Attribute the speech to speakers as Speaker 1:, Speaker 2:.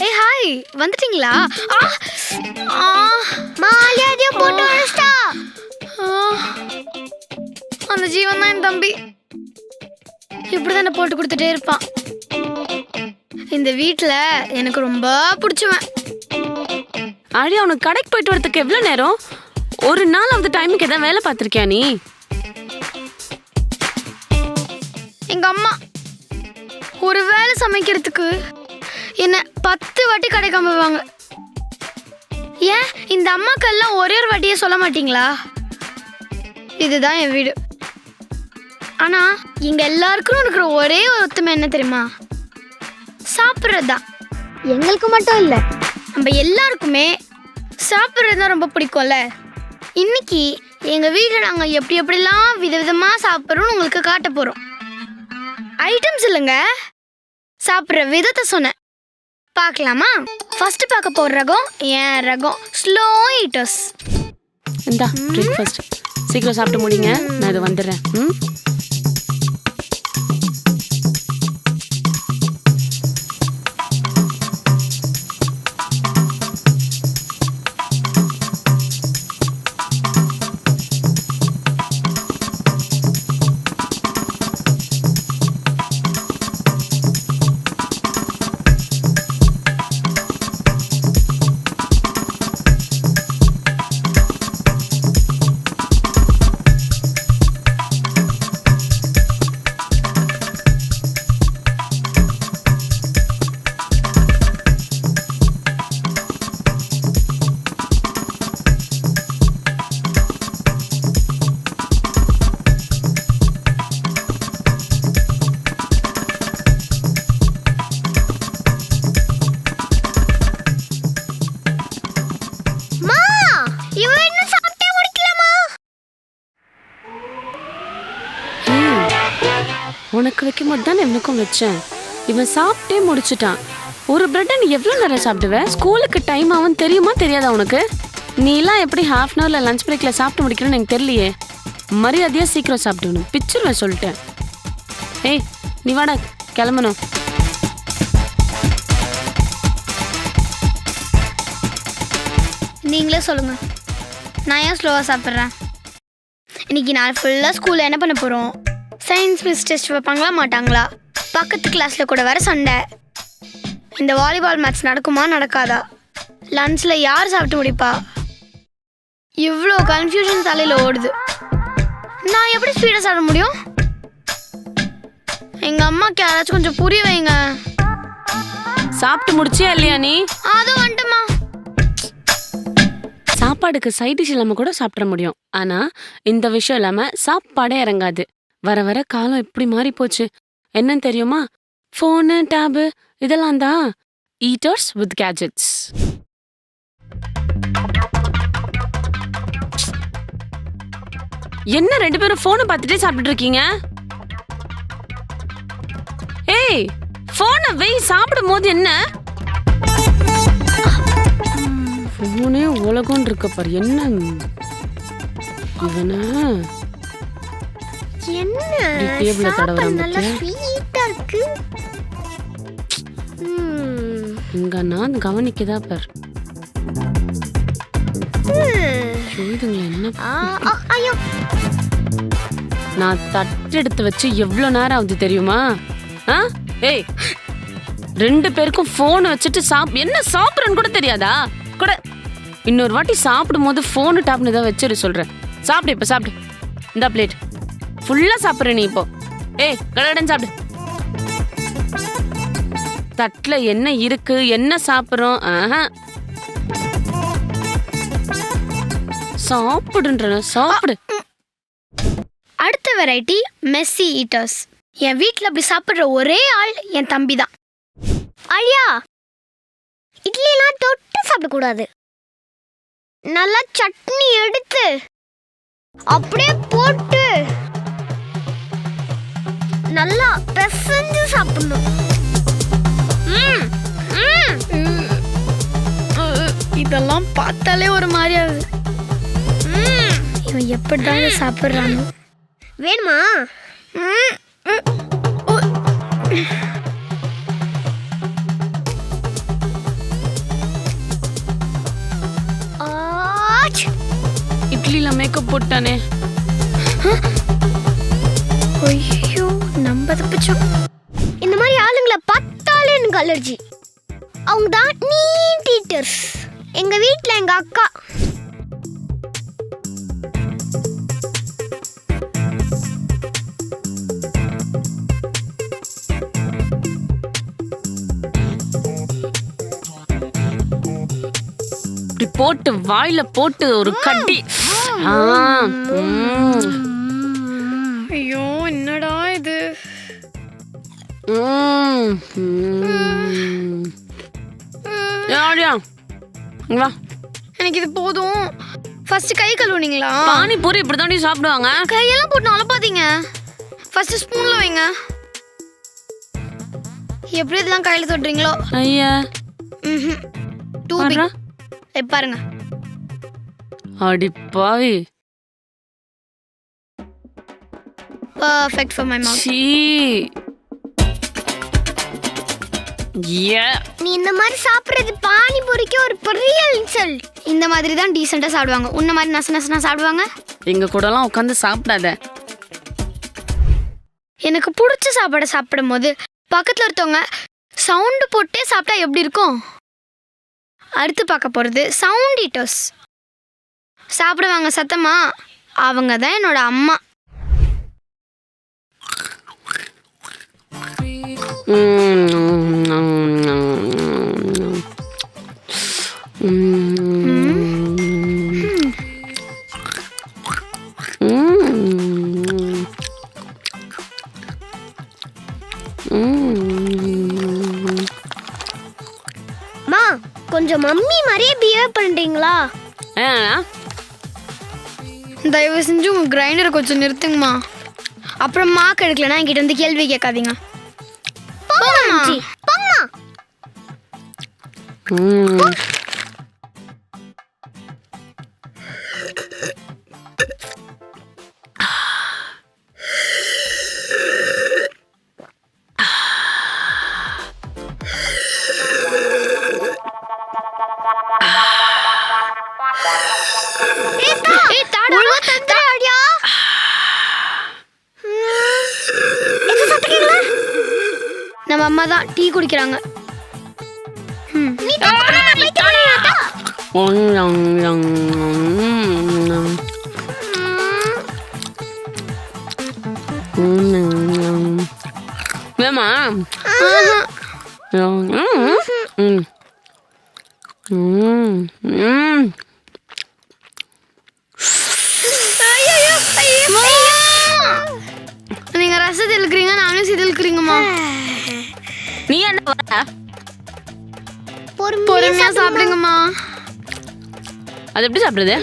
Speaker 1: ஏய் ஹாய் வந்துட்டீங்களா? ஆ ஆ.
Speaker 2: மாலியாதையும் போட்டு உடைச்சிட்டா
Speaker 1: ஆ. அந்த ஜீவன் தான் என் தம்பி. இப்படிதான் போட்டு கொடுத்துட்டே இருப்பான். இந்த வீட்ல எனக்கு ரொம்ப பிடிச்சவன்.
Speaker 3: ஆழியா உனக்கு கடைக்கு போயிட்டு வரதுக்கு எவ்வளவு நேரம்? ஒரு நாள் அந்த டைமுக்கு எதாவது வேலை பார்த்திருக்கியா நீ?
Speaker 1: எங்க அம்மா ஒரு வேளை சமைக்கிறதுக்கு என்ன பத்து வாட்டி கடைக்கு அனுப்புவாங்க ஏன்? இந்த அம்மாக்கெல்லாம் ஒரே ஒரு வாட்டியே சொல்ல மாட்டீங்களா? இதுதான் என் வீடு. ஆனா இங்க எல்லாருக்கும் இருக்கிற ஒரே ஒரு ஒத்துமை என்ன தெரியுமா? சாப்பிட்றது தான்
Speaker 2: எங்களுக்கு மட்டும் இல்ல.
Speaker 1: நம்ம எல்லாருக்குமே சாப்பிட்றது தான் ரொம்ப பிடிக்கும்ல. இன்னைக்கு எங்க வீட்டில் நாங்கள் எப்படி எப்படிலாம் விதவிதமாக சாப்பிட்றோம்னு உங்களுக்கு காட்ட போகிறோம் ஐட்டம்ஸ் இல்லைங்க. சாப்பிட்ற விதத்தை சொன்னேன். பார்க்கலாமா? ஃபர்ஸ்ட் பார்க்க போகிற ரகம் ஏன் ரகம். ஸ்லோ ஈட்டர்ஸ்
Speaker 3: இந்தா பிரேக்ஃபாஸ்ட் சீக்கிரம் சாப்பிட்டு முடிங்க. நான் இது வந்துடுறேன். ம்? உனக்கு வைக்கும் போது தானே இவனுக்கும் வச்சேன். இவன் சாப்பிட்டே முடிச்சிட்டான். ஒரு பிரெட்டை நீ எவ்வளோ நேரம் சாப்பிடுவ? ஸ்கூலுக்கு டைம் ஆகும் தெரியுமா தெரியாதா உனக்கு? நீலாம் எப்படி ஹாஃப் அன் ஹவரில் லஞ்ச் பிரேக்கில் சாப்பிட்டு முடிக்கணும்னு எனக்கு தெரியலையே. மரியாதையாக சீக்கிரம் சாப்பிட்டுக்கணும் பிச்சிருவேன் சொல்லிட்டேன். ஏய் நீ வாடா கிளம்பணும்.
Speaker 1: நீங்களே சொல்லுங்க. நான் ஏன் ஸ்லோவாக சாப்பிட்றேன்? இன்னைக்கு நான் ஃபுல்லாக ஸ்கூலில் என்ன பண்ண போகிறோம் சயின்ஸ் மிஸ் டெஸ்ட் வைப்பாங்களா மாட்டாங்களா? பக்கத்து கிளாஸில் கூட வேற சண்டை. இந்த வாலிபால் மேட்ச் நடக்குமா நடக்காதா? லன்ச்சில் யார் சாப்பிட்டு முடிப்பா? இவ்வளோ கன்ஃபியூஷன் தலையில் ஓடுது. நான் எப்படி ஸ்பீடாக சாப்பிட முடியும்? எங்கள் அம்மாக்கு யாராச்சும் கொஞ்சம் புரிய வைங்க.
Speaker 3: சாப்பிட்டு முடிச்சியா இல்லையா நீ?
Speaker 1: அதுவும் வந்துட்டுமா.
Speaker 3: சாப்பாடுக்கு சைட் டிஷ் இல்லாம கூட சாப்பிட முடியும். ஆனா இந்த விஷயம் இல்லாம சாப்பாடே இறங்காது. வர வர காலம் இப்படி மாறி போச்சு என்னன்னு தெரியுமா? ஃபோனு டேபு இதெல்லாம் தான் ஈட்டர்ஸ் வித் கேஜெட்ஸ் என்ன ரெண்டு பேரும் ஃபோனை பார்த்துட்டே சாப்பிட்டு இருக்கீங்க ஏய் ஃபோனை வெய் சாப்பிடும் போது என்ன? ஃபோனே உலகம் இருக்க பாரு என்ன? இவன?
Speaker 2: என்ன?
Speaker 3: டேபிள்ல
Speaker 2: நல்லா? ஸ்வீட்டா இருக்கு.
Speaker 3: இங்க நான் கவனிக்கதா பார். இதுங்களை என்ன
Speaker 2: ஐயோ.
Speaker 3: நான் தட்டு எடுத்து வச்சு எவ்வளவு நேரம் ஆகுது தெரியுமா? ஆ? ஏய் ரெண்டு பேருக்கும் ஃபோன் வச்சுட்டு சாப் என்ன சாப்பிட்றன்னு கூட தெரியாதா? கூட இன்னொரு வாட்டி சாப்பிடும் போது ஃபோனு டாப்னு தான் வச்சிரு சொல்றேன். சாப்பிடு இப்போ சாப்பிடு. இந்த பிளேட் ஃபுல்லா சாப்பிட்ற நீ இப்போ. ஏய் கடகடன் சாப்பிடு. தட்டில் என்ன இருக்கு என்ன சாப்பிட்றோம்? ஆஹா. சாப்பிடுன்ற சாப்பிடு.
Speaker 1: அடுத்த வெரைட்டி மெஸ்ஸி ஈட்டர்ஸ் என் வீட்டில் அப்படி சாப்பிட்ற ஒரே ஆள் என் தம்பி தான்.
Speaker 2: அழியா இட்லிலாம் தொட்டு சாப்பிடக்கூடாது. நல்லா சட்னி எடுத்து அப்படியே போட்டு நல்லா பிசைஞ்சு சாப்பிடணும்.
Speaker 1: இதெல்லாம் பார்த்தாலே ஒரு மாதிரி ஆகுது. இவன் எப்படிதான் சாப்பிட்றாங்க
Speaker 2: வேணுமா?
Speaker 1: இட்லியில்
Speaker 3: மேக்கப் போட்டானே.
Speaker 2: எனக்கு அலர்ஜி அவங்க தான் நீ டீச்சர்ஸ் எங்க வீட்ல எங்க அக்கா.
Speaker 3: இப்படி போட்டு வாயில போட்டு ஒரு கட்டி.
Speaker 1: ஐயோ என்னடா.
Speaker 3: யாரியா வா.
Speaker 1: எனக்கு இது போதும். ஃபர்ஸ்ட் கை கழுவுனீங்களா?
Speaker 3: பானிபூரி இப்படி சாப்பிடுவாங்க.
Speaker 1: கையெல்லாம் போட்டு அலப்பாதீங்க ஃபர்ஸ்ட் ஸ்பூன்ல வைங்க. எப்படி இதெல்லாம் கையில தொடுறீங்களோ
Speaker 3: ஐயா.
Speaker 1: டூ. பிக் பாருங்க.
Speaker 3: அடி பாவி.
Speaker 1: பர்ஃபெக்ட் ஃபார் மை மவுத்
Speaker 2: நீ இந்த மாதிரி சாப்பிடுறது பானிபூரிக்கு ஒரு பெரிய இன்சல்ட்.
Speaker 1: இந்த மாதிரி தான் டீசெண்டாக சாப்பிடுவாங்க. உன்ன மாதிரி நச நசனா சாப்பிடுவாங்க?
Speaker 3: எங்க கூடலாம் உட்காந்து சாப்பிடாத.
Speaker 1: எனக்கு பிடிச்ச சாப்பாடை சாப்பிடும் போது பக்கத்தில் ஒருத்தவங்க சவுண்டு போட்டே சாப்பிட்டா எப்படி இருக்கும்? அடுத்து பார்க்க போகிறது சவுண்ட் ஈட்டர்ஸ் சாப்பிடுவாங்க சத்தமா. அவங்க தான் என்னோட அம்மா.
Speaker 2: மா கொஞ்சம் மம்மி மாதிரியே பிஹேவ் பண்றீங்களா?
Speaker 1: தயவு செஞ்சு உங்கள் கிரைண்டரை கொஞ்சம் நிறுத்துங்கம்மா. அப்புறம் மாக்கு எடுக்கலன்னா என்கிட்ட வந்து கேள்வி கேட்காதீங்க. போங்கம்மா.
Speaker 2: ஜி,
Speaker 1: நம்ம அம்மா தான் டீ குடிக்கிறாங்க.
Speaker 3: வேமா?
Speaker 1: நீங்க ரசத்தை இழுக்கிறீங்க நானும் இது இழுக்கிறீங்கம்மா
Speaker 3: என்ன வர
Speaker 2: பொறுமையா
Speaker 1: பொறுமையா சாப்பிடுங்கம்மா.
Speaker 3: அது எப்படி சாப்பிடுறது?